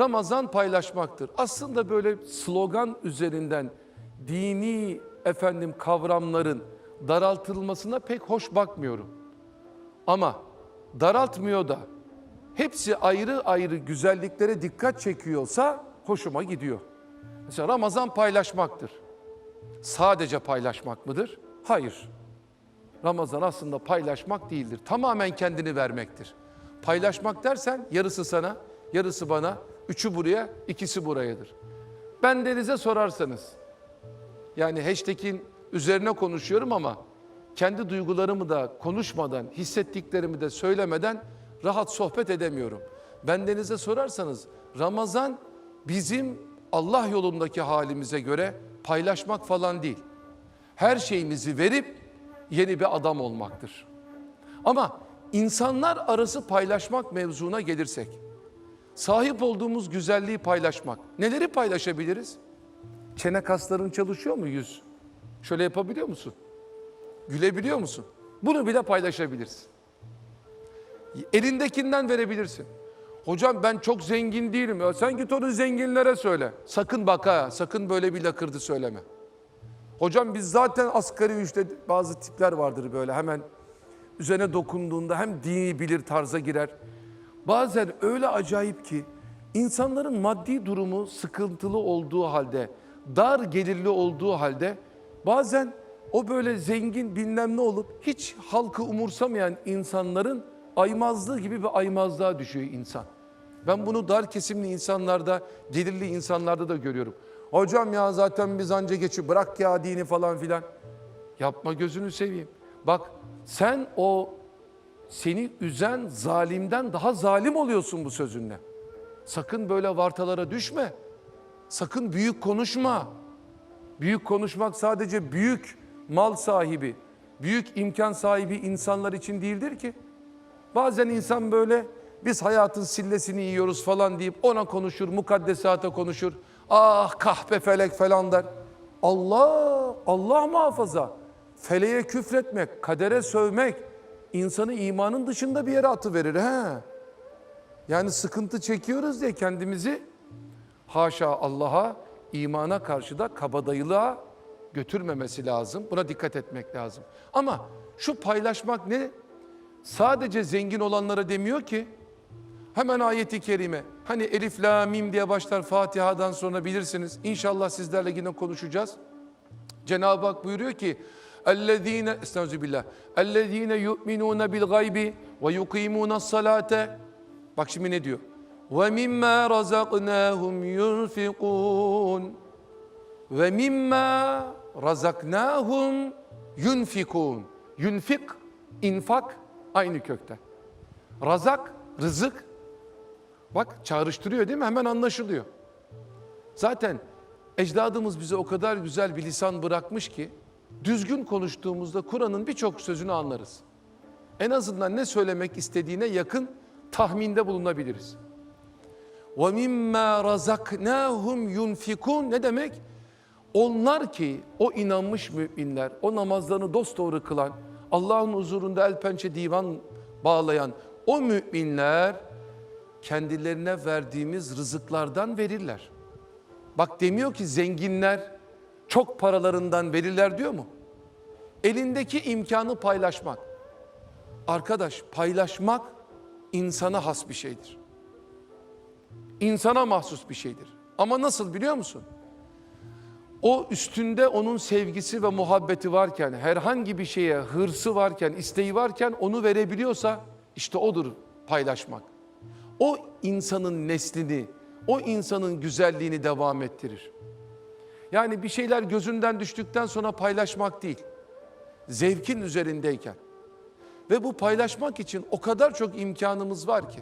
Ramazan paylaşmaktır. Aslında böyle slogan üzerinden dini efendim kavramların daraltılmasına pek hoş bakmıyorum. Ama daraltmıyor da hepsi ayrı ayrı güzelliklere dikkat çekiyorsa hoşuma gidiyor. Mesela Ramazan paylaşmaktır. Sadece paylaşmak mıdır? Hayır. Ramazan aslında paylaşmak değildir. Tamamen kendini vermektir. Paylaşmak dersen yarısı sana, yarısı bana, üçü buraya, ikisi burayadır. Ben denize sorarsanız, yani hashtag'in üzerine konuşuyorum ama kendi duygularımı da konuşmadan, hissettiklerimi de söylemeden rahat sohbet edemiyorum. Ben denize sorarsanız Ramazan bizim Allah yolundaki halimize göre paylaşmak falan değil. Her şeyimizi verip yeni bir adam olmaktır. Ama insanlar arası paylaşmak mevzuna gelirsek, sahip olduğumuz güzelliği paylaşmak. Neleri paylaşabiliriz? Çene kasların çalışıyor mu yüz? Şöyle yapabiliyor musun? Gülebiliyor musun? Bunu bile paylaşabilirsin. Elindekinden verebilirsin. Hocam ben çok zengin değilim. Ya sen git onu zenginlere söyle. Sakın bak ha, sakın böyle bir lakırdı söyleme. Hocam biz zaten asgari ücret bazı tipler vardır böyle hemen üzerine dokunduğunda hem dini bilir tarza girer. Bazen öyle acayip ki insanların maddi durumu sıkıntılı olduğu halde, dar gelirli olduğu halde bazen o böyle zengin bilmem ne olup hiç halkı umursamayan insanların aymazlığı gibi bir aymazlığa düşüyor insan. Ben bunu dar kesimli insanlarda, gelirli insanlarda da görüyorum. Hocam ya zaten biz anca geçiyor bırak ya dini falan filan. Yapma gözünü seveyim. Bak sen o seni üzen zalimden daha zalim oluyorsun bu sözünle. Sakın böyle vartalara düşme. Sakın büyük konuşma. Büyük konuşmak sadece büyük mal sahibi, büyük imkan sahibi insanlar için değildir ki. Bazen insan böyle biz hayatın sillesini yiyoruz falan deyip ona konuşur, mukaddesata konuşur. Ah kahpe felek falan der. Allah, Allah muhafaza. Feleğe küfretmek, kadere sövmek insanı imanın dışında bir yere atıverir. He. Yani sıkıntı çekiyoruz diye kendimizi haşa Allah'a imana karşı da kabadayılığa götürmemesi lazım. Buna dikkat etmek lazım. Ama şu paylaşmak ne? Sadece zengin olanlara demiyor ki. Hemen ayeti kerime. Hani Elif La Mim diye başlar Fatiha'dan sonra bilirsiniz. İnşallah sizlerle yine konuşacağız. Cenab-ı Hak buyuruyor ki اَلَّذ۪ينَ Estaizu billah. اَلَّذ۪ينَ يُؤْمِنُونَ بِالْغَيْبِ وَيُقِيمُونَ الصَّلَاةَ Bak şimdi ne diyor? وَمِمَّا رَزَقْنَاهُمْ يُنْفِقُونَ وَمِمَّا رَزَقْنَاهُمْ يُنْفِقُونَ Yunfik, infak aynı kökte. Razak, rızık. Bak çağrıştırıyor değil mi? Hemen anlaşılıyor. Zaten ecdadımız bize o kadar güzel bir lisan bırakmış ki düzgün konuştuğumuzda Kur'an'ın birçok sözünü anlarız. En azından ne söylemek istediğine yakın tahminde bulunabiliriz. وَمِمَّا رَزَقْنَاهُمْ يُنْفِكُونَ Ne demek? Onlar ki o inanmış müminler, o namazlarını dosdoğru kılan, Allah'ın huzurunda el pençe divan bağlayan o müminler kendilerine verdiğimiz rızıklardan verirler. Bak demiyor ki zenginler çok paralarından verirler diyor mu? Elindeki imkanı paylaşmak. Arkadaş paylaşmak insana has bir şeydir. İnsana mahsus bir şeydir. Ama nasıl biliyor musun? O üstünde onun sevgisi ve muhabbeti varken, herhangi bir şeye hırsı varken, isteği varken onu verebiliyorsa işte odur paylaşmak. O insanın neslini, o insanın güzelliğini devam ettirir. Yani bir şeyler gözünden düştükten sonra paylaşmak değil. Zevkin üzerindeyken. Ve bu paylaşmak için o kadar çok imkanımız var ki.